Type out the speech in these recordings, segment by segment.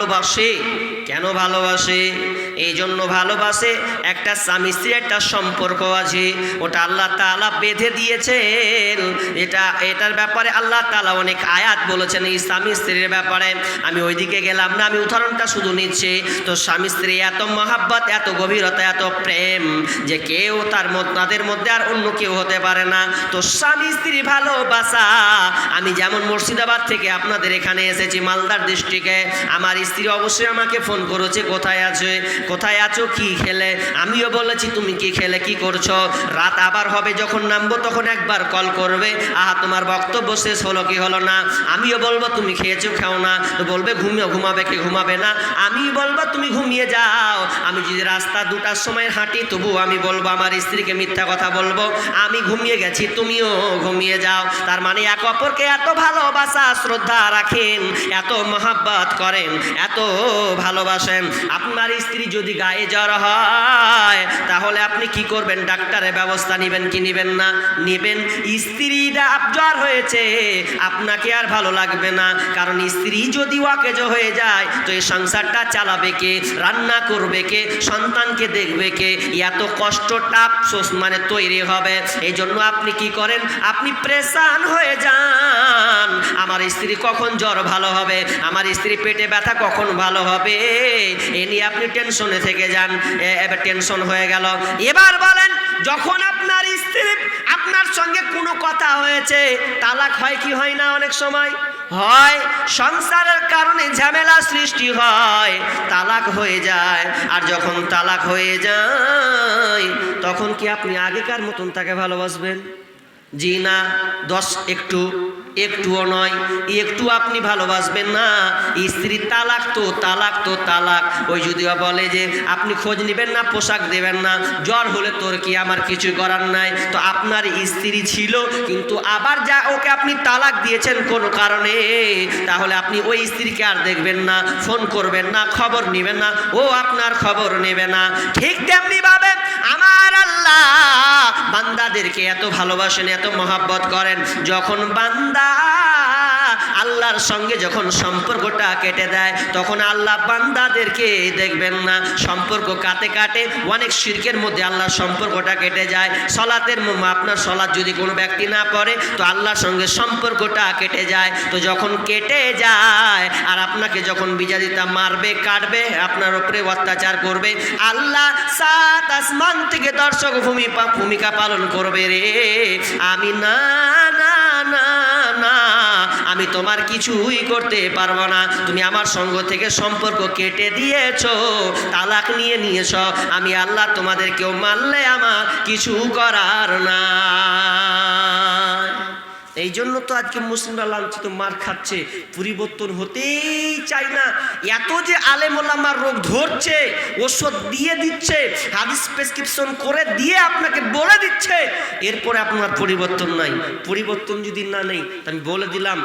ভালোবাসে? কেন ভালোবাসে? এই জন্য ভালোবাসে একটা স্বামী স্ত্রীর একটা সম্পর্ক আছে। ওটা আল্লাহ তাআলা বেঁধে দিয়েছেন। এটা, এটার ব্যাপারে আল্লাহ তাআলা অনেক আয়াত বলেছেন এই স্বামী স্ত্রীর ব্যাপারে। আমি ওইদিকে গেলাম না, আমি উদাহরণটা শুধু নিচ্ছি। তো স্বামী স্ত্রী এত মহাব্বত, এত গভীরতা, এত প্রেম যে কেউ তার তাদের মধ্যে আর অন্য কেউ হতে পারে না। তো স্বামী স্ত্রী ভালোবাসা, আমি যেমন মুর্শিদাবাদ থেকে আপনাদের এখানে এসেছি, মালদার ডিস্ট্রিক্টে আমার স্ত্রী অবশ্যই আমাকে ফোন করেছে, কোথায় আছে কোথায় আছো? কি খেলে? আমিও বলেছি, তুমি কি খেলে, কি করছ? রাত আবার হবে যখন নামবো, তখন একবার কল করবে। আহা, তোমার বক্তব্য শেষ হলো কি হলো না? আমিও বলব, তুমি খেয়েছো, খাও না। তো বলবে ঘুমিয়ে ঘুমাবে কি ঘুমাবে না? আমি বলব, তুমি ঘুমিয়ে যাও। আমি যদি রাস্তা দুটার সময় হাঁটি তবু আমি বলব, আমার স্ত্রীকে মিথ্যা কথা বলব। আমি ঘুমিয়ে গেছি, তুমিও ঘুমিয়ে যাও। তার মানে এক অপরকে এত ভালোবাসা, শ্রদ্ধা রাখেন, এত মহাব্বত করেন, এত ভালোবাসেন। আপনার স্ত্রী যদি গায়ে জ্বর হয়, তাহলে আপনি কি করবেন? ডাক্তারের ব্যবস্থা নেবেন কি নেবেন না? নেবেন স্ত্রী জ্বর হয়েছে, আপনাকে আর ভালো লাগবে না। কারণ স্ত্রী যদি ওয়াকেজ হয়ে যায়, তো এই সংসারটা চালাবে কে? রান্না করবে কে? সন্তানকে দেখবে কে? এত কষ্ট টাপ মানে তৈরি হবে। এই জন্য আপনি কি করেন? আপনি প্রেসান হয়ে যান। আমার স্ত্রী কখন জ্বর ভালো হবে? আমার স্ত্রী পেটে ব্যথা কখন ভালো হবে? এ নিয়ে আপনি টেনশনে থেকে যান। এবার টেনশন হয়ে গেল। এবার বলেন, যখন আপনার স্ত্রী, আপনার সঙ্গে কোনো কথা হয়েছে, তালাক হয় কি হয় না অনেক সময়? হয়, সংসারের কারণে ঝামেলা সৃষ্টি হয়, তালাক হয়ে যায়। আর যখন তালাক হয়ে যায়, তখন কি আপনি আগেকার মতন তাকে ভালোবাসবেন? জি না, দশ একটু। একটুও নয়, একটু আপনি ভালোবাসবেন না। স্ত্রী তালাক তো তালাক তো, তালাক। ওই যদিও বলে যে, আপনি খোঁজ নেবেন না, পোশাক দেবেন না। জ্বর হলে তোর কি আমার কিছু করার নাই? তো আপনার স্ত্রী ছিল, কিন্তু আবার যা ওকে আপনি তালাক দিয়েছেন কোনো কারণে, তাহলে আপনি ওই স্ত্রীকে আর দেখবেন না, ফোন করবেন না, খবর নেবেন না। ও আপনার খবর নেবে না। ঠিক তেমনি ভাবে আমার আল্লাহ বান্দাদেরকে এত ভালোবাসেন এত মহাব্বত করেন যখন বান্দা আল্লাহর সঙ্গে যখন সম্পর্কটা কেটে দেয়, তখন আল্লাহ বান্দাদেরকে দেখবেন না। সম্পর্ক কাটে কাটে অনেক শিরকের মধ্যে আল্লাহর সম্পর্কটা কেটে যায়। সলাতের আপনার সলাৎ যদি কোনো ব্যক্তি না পড়ে, তো আল্লাহর সঙ্গে সম্পর্কটা কেটে যায়। তো যখন কেটে যায় আর আপনাকে যখন বিজাদিতা মারবে, কাটবে, আপনার উপরে অত্যাচার করবে, আল্লাহ সাত আসমান থেকে দর্শক ভূমিকা ভূমিকা পালন করবে রে। আমি না না না না আমি তোমার কিছুই করতে পারব না। তুমি আমার সঙ্গ থেকে সম্পর্ক কেটে দিয়েছ, তালাক নিয়ে নিয়েছ। আমি আল্লাহ তোমাদের কেউ মানলে আমার কিছু করার না এই জন্য তো আজকে মুসলিমরা লাঞ্ছিত, মার খাচ্ছে। পরিবর্তন হতেই চাই না। এত যে আলেমোলামার রোগ ধরছে, ওষুধ দিয়ে দিচ্ছে, হাদিস প্রেসক্রিপশন করে দিয়ে আপনাকে বলে দিচ্ছে, এরপরে আপনার পরিবর্তন নাই। পরিবর্তন যদি না নেই আমি বলে দিলাম,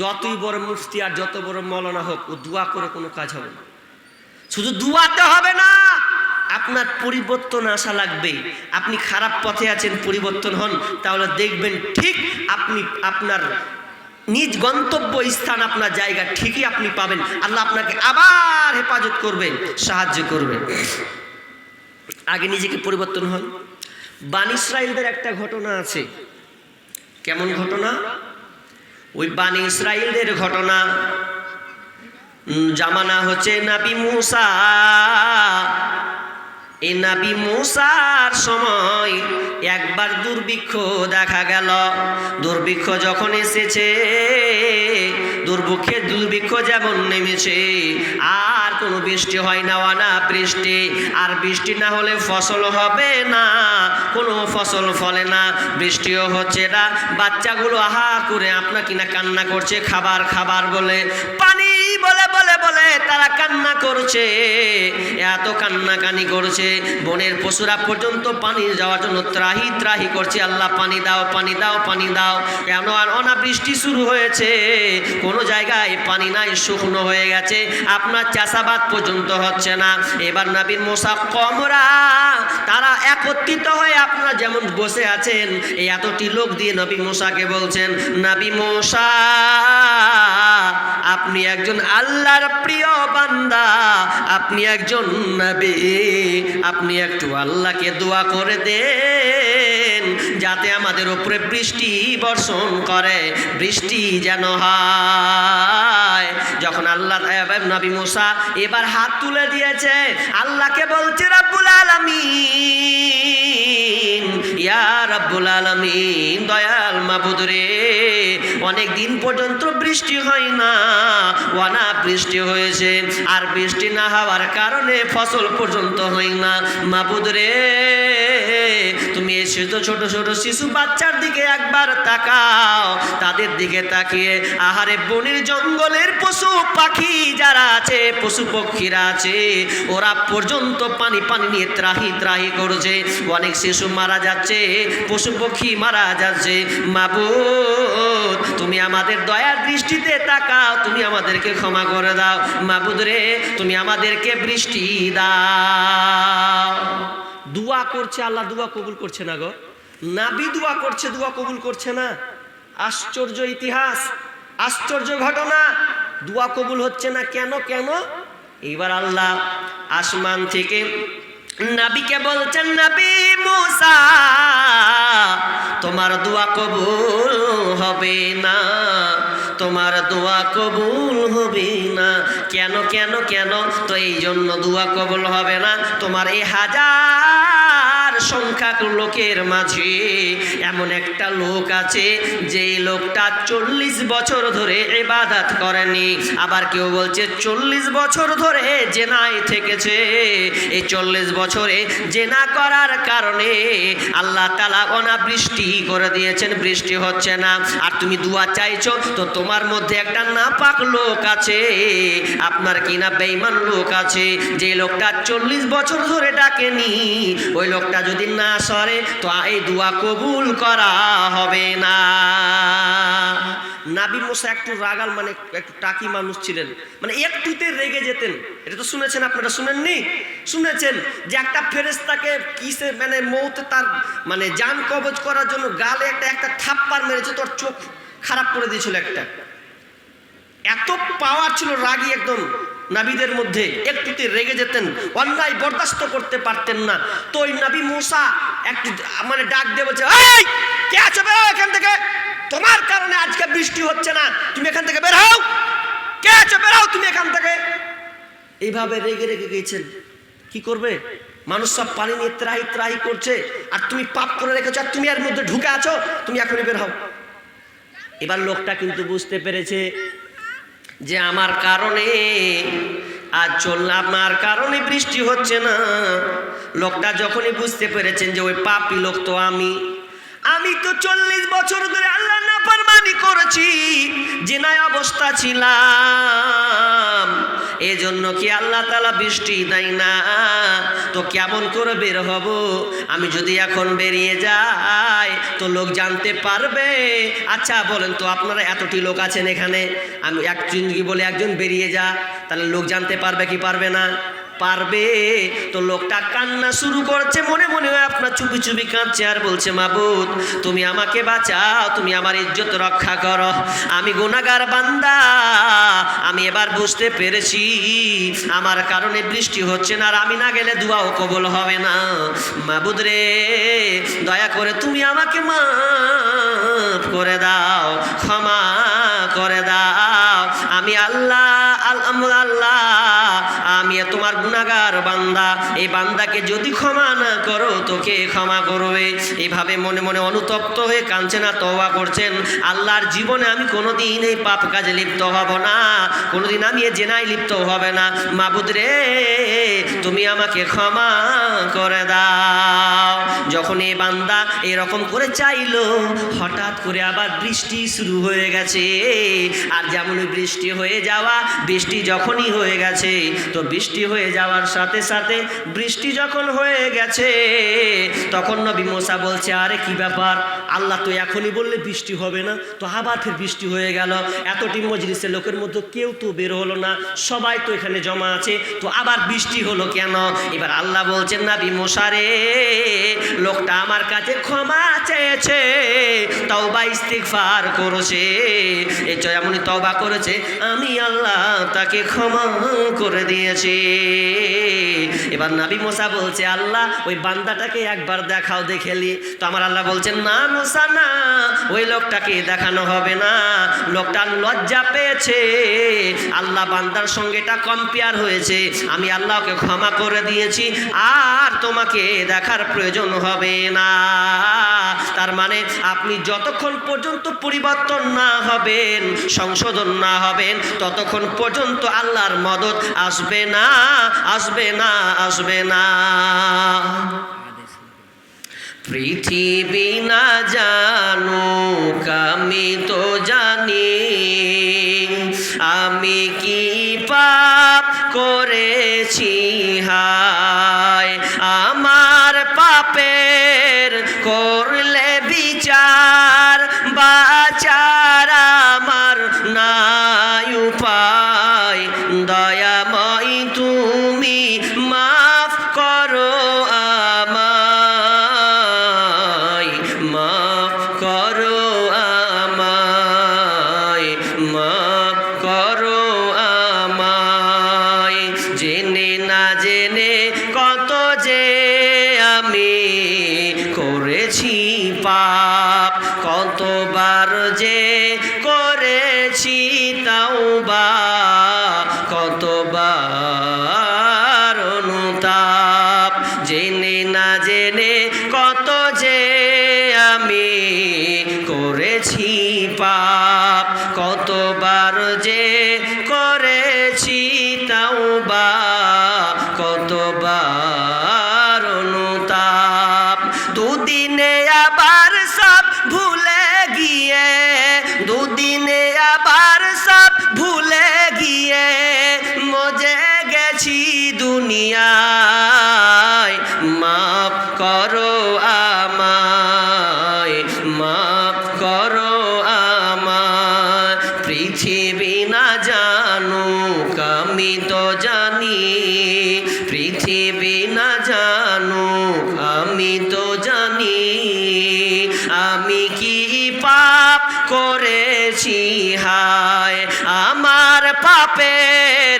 যতই বড় মুফতি আর যত বড় মৌলানা হোক, ও দোয়া করে কোনো কাজ হবে না। শুধু দুয়াতে হবে না আপনার পরিবর্তন আসা লাগবে। আপনি খারাপ পথে আছেন, পরিবর্তন হন, তাহলে দেখবেন ঠিক আপনি, আপনার নিজ গন্তব্য স্থান, আপনার জায়গা ঠিকই আপনি পাবেন। আল্লাহ আপনাকে আবার হেফাজত করবেন, সাহায্য করবেন। আগে নিজেকে পরিবর্তন হন। বান ইসরায়েলদের একটা ঘটনা আছে। কেমন ঘটনা? ওই বানি ইসরায়েলদের ঘটনা। জামানা হচ্ছে নাবি মুসা। এই নাবি মুসার সময় একবার দুর্ভিক্ষ দেখা গেল। দুর্ভিক্ষ যখন এসেছে দুর্ভিক্ষে দুর্ভিক্ষ যেমন নেমেছে, আর কোনো বৃষ্টি হয় না ওয়ানা বৃষ্টি। আর বৃষ্টি না হলে ফসল হবে না, কোনো ফসল ফলে না, বৃষ্টিও হচ্ছে না। বাচ্চাগুলো আহা করে আপনার কিনা কান্না করছে, খাবার খাবার বলে, পানি বলে বলে বলে তারা কান্না করছে, এত কান্নাকানি করছে। বনের পশুরা পর্যন্ত পানি যাওয়ার জন্য ত্রাহি ত্রাহি করছে। আল্লাহ, পানি দাও পানি দাও পানি দাও। কেন আর অনাবৃষ্টি শুরু হয়েছে? কোনো জায়গায় পানি নাই, শুকনো হয়ে গেছে। আপনার চাষাবাদ পর্যন্ত হচ্ছে না। এবার নবীন মোসা কমরা, তারা একত্রিত হয়ে আপনারা যেমন বসে আছেন এই এতটি লোক দিয়ে নবী মোসাকে বলছেন, নবী মোসা আপনি একজন আল্লাহর প্রিয় বান্দা, আপনি একজন নবী, আপনি একটু আল্লাহকে দোয়া করে দেন যাতে আমাদের উপরে বৃষ্টি বর্ষণ করে, বৃষ্টি যেন হয়। যখন আল্লাহ নবী মুসা এবার হাত তুলে দিয়েছে, আল্লাহকে বলছে, রাব্বুল আলামিন। ইয়া রাব্বুল আলামিন, দয়াল মাবুদ রে অনেক দিন পর্যন্ত বৃষ্টি হয় না ওয়ানা বৃষ্টি হয়েছে। আর বৃষ্টি না হওয়ার কারণে ফসল পর্যন্ত হয় না। মাবুদ রে, তুমি এসেছ ছোট ছোট শিশু বাচ্চার দিকে একবার তাকাও। তাদের দিকে তাকিয়ে, আহারে বনের জঙ্গলের পশু পাখি যারা আছে, পশু পক্ষীরা আছে, ওরা পর্যন্ত পানি পানি নিয়ে ত্রাহি ত্রাহি করছে। অনেক শিশু মারা যাচ্ছে, পশু পক্ষী মারা যাচ্ছে। মাবুদ, তুমি আমাদের দয়ার দৃষ্টিতে তাকাও, তুমি আমাদেরকে ক্ষমা করে দাও। মাবুদ রে তুমি আমাদেরকে বৃষ্টি দাও। দুয়া করছে আল্লাহ, দুয়া কবুল করছে না গো। নাবি দুয়া করছে, দুয়া কবুল করছে না। আশ্চর্য ইতিহাস, আশ্চর্য ঘটনা। দুয়া কবুল হচ্ছে না কেন কেন? এইবার আল্লাহ আসমান থেকে নাবিকে বলছেন, নাবি মুসা, তোমার দোয়া কবুল হবে না। তোমার দোয়া কবুল হবে না? কেন কেন কেন? তো এই জন্য দোয়া কবুল হবে না। তোমার এই হাজার সংখ্যক লোকের মাঝে এমন একটা লোক আছে যে লোকটা চল্লিশ বছর ধরে এবাদাত করেনি। আবার কেউ বলছে, চল্লিশ বছর ধরে জেনায় থেকেছে। এই চল্লিশ বছরে জেনা করার কারণে আল্লাহ তালা অনাবৃষ্টি করে দিয়েছেন, বৃষ্টি হচ্ছে না। আর তুমি দুয়া চাইছো, তো তোমার মধ্যে একটা নাপাক লোক আছে। আপনার কিনা বেইমান লোক আছে? যে লোকটা চল্লিশ বছর ধরে ডাকেনি, ওই লোকটা যদি না সরে, তো এই দুয়া কবুল করা হবে না। নাবি মোসা একটু রাগাল মানে একটু টাকি মানুষ ছিলেন। মানে একটুতে রেগে যেতেন। এটা তো শুনেছেন আপনারা, শুনেননি? শুনেছেন যে একটা ফেরেস্তাকে কিসে মানে মৌতে তার মানে যান কবজ করার জন্য গালে একটা একটা থাপ্পার মেরেছে, তোর চোখ খারাপ করে দিয়েছিল একটা। এত পাওয়ার ছিল রাগী একদম। নাবিদের মধ্যে একটুতে রেগে যেতেন, অন্যায় বরদাস্ত করতে পারতেন না। তো ওই নাবি মূসা একটু মানে ডাক দিয়ে বলছে কে আছো বেরো এখান থেকে? তোমার কারণে আজকে বৃষ্টি হচ্ছে না। তুমি এখান থেকে বের হও। কে আছো বেরাও তুমি এখান থেকে? এইভাবে রেগে রেগে গিয়েছেন কি করবে? মানুষ সব পানি নিয়ে ত্রাহি ত্রাহি করছে, আর তুমি পাপ করে রেখেছো, আর তুমি এর মধ্যে ঢুকে আছো, তুমি এখনই বের হও। এবার লোকটা কিন্তু বুঝতে পেরেছে যে আমার কারণে আজ চল আমার কারণে বৃষ্টি হচ্ছে না। লোকটা যখনই বুঝতে পেরেছেন যে ওই পাপি লোক তো আমি। আমি তো চল্লিশ বছর ধরে আল্লাহ না পারমানি করেছি জেনায় অবস্থা ছিলাম। এজন্য কি আল্লাহ তালা বৃষ্টি দেয় না? তো কেমন করে বের হব? আমি যদি এখন বেরিয়ে যাই, তো লোক জানতে পারবে। আচ্ছা বলেন তো আপনারা এতটি লোক আছেন এখানে? আমি একজন কি বলে একজন বেরিয়ে যা, তাহলে লোক জানতে পারবে কি পারবে না? পারবে? তো লোকটা কান্না শুরু করছে, মনে মনে আপনার চুপি চুপি কাঁদছে আর বলছে, মাবুদ, তুমি আমাকে বাঁচাও, তুমি আমার ইজ্জত রক্ষা করো। আমি গুনাগার বান্দা, আমি এবার বুঝতে পেরেছি, আমার কারণে বৃষ্টি হচ্ছে না আর আমি না গেলে দুয়াও কবল হবে না। মাবুদ রে, দয়া করে তুমি আমাকে মাফ করে দাও, ক্ষমা করে দাও। আমি আল্লাহ আল্লাহ আল্লাহ আমি তোমার গুনাগার বান্দা। এই বান্দাকে যদি ক্ষমা না করো তোকে ক্ষমা করবে? এইভাবে মনে মনে অনুতপ্ত হয়ে কাঁদছে না, তওবা করছেন। আল্লাহর জীবনে আমি কোনোদিন এই পাপ কাজে লিপ্ত হব না। কোনোদিন আমি এ জেনায় লিপ্ত হবে না। মাবুদ রে, তুমি আমাকে ক্ষমা করে দাও। যখন এই বান্দা এরকম করে চাইলো, হঠাৎ করে আবার বৃষ্টি শুরু হয়ে গেছে। আর যেমন বৃষ্টি হয়ে যাওয়া, বৃষ্টি যখনই হয়ে গেছে, তো বৃষ্টি হয়ে যাওয়ার সাথে সাথে বৃষ্টি যখন হয়ে গেছে, তখন নবী মোসা বলছে, আরে কি ব্যাপার? আল্লাহ তো এখনই বললে বৃষ্টি হবে না। তো আবার ফের বৃষ্টি হয়ে গেল। এতটি মজলিসের লোকের মধ্যে কেউ তো বের হলো না। সবাই তো এখানে জমা আছে। তো আবার বৃষ্টি হলো কেন? এবার আল্লাহ বলছেন, নাবি মোসারে লোকটা আমার কাছে ক্ষমা চেয়েছে। তাও তওবা ইস্তিগফার করেছে। এই এমনই তওবা করেছে। আমি আল্লাহ তাকে ক্ষমা করে দিয়েছি এবার নাবি মোসা বলছে, আল্লাহ, ওই বান্দাটাকে একবার দেখাও দেখেলি তো আমার আল্লাহ বলছেন, না মোসা, না, ওই লোকটাকে দেখানো হবে না। লোকটা লজ্জা পেয়েছে। আল্লাহ বান্দার সঙ্গে এটা কম্পেয়ার হয়েছে। আমি আল্লাহকে ক্ষমা করে দিয়েছি, আর তোমাকে দেখার প্রয়োজন হবে না। তার মানে আপনি যতক্ষণ পর্যন্ত পরিবর্তন না হবেন, সংশোধন না হবেন, ততক্ষণ পর্যন্ত আল্লাহর মদত আসবে না আসবে না আসবে না। পৃথিবী না জানুক, আমি তো জানি, আমি কি পাপ করেছি, হায়, আমার পাপের বিচার বাচার আমার নাই উপায়। দয়াময় তুমি মাফ করো আমায়। মাফ করো আমায়। মাফ করো আমায়। জেনে না জেনে কত যে আমি করেছি পাপ। কতবার যে করেছি তাও বা কতবার অনুতাপ। জেনে না জেনে কত যে আমি করেছি পাপ। কতবার যে করেছি তাও আমি তো জানি, পৃথিবী না জানুক, আমি তো জানি। আমি কি পাপ করেছি? হায়, আমার পাপের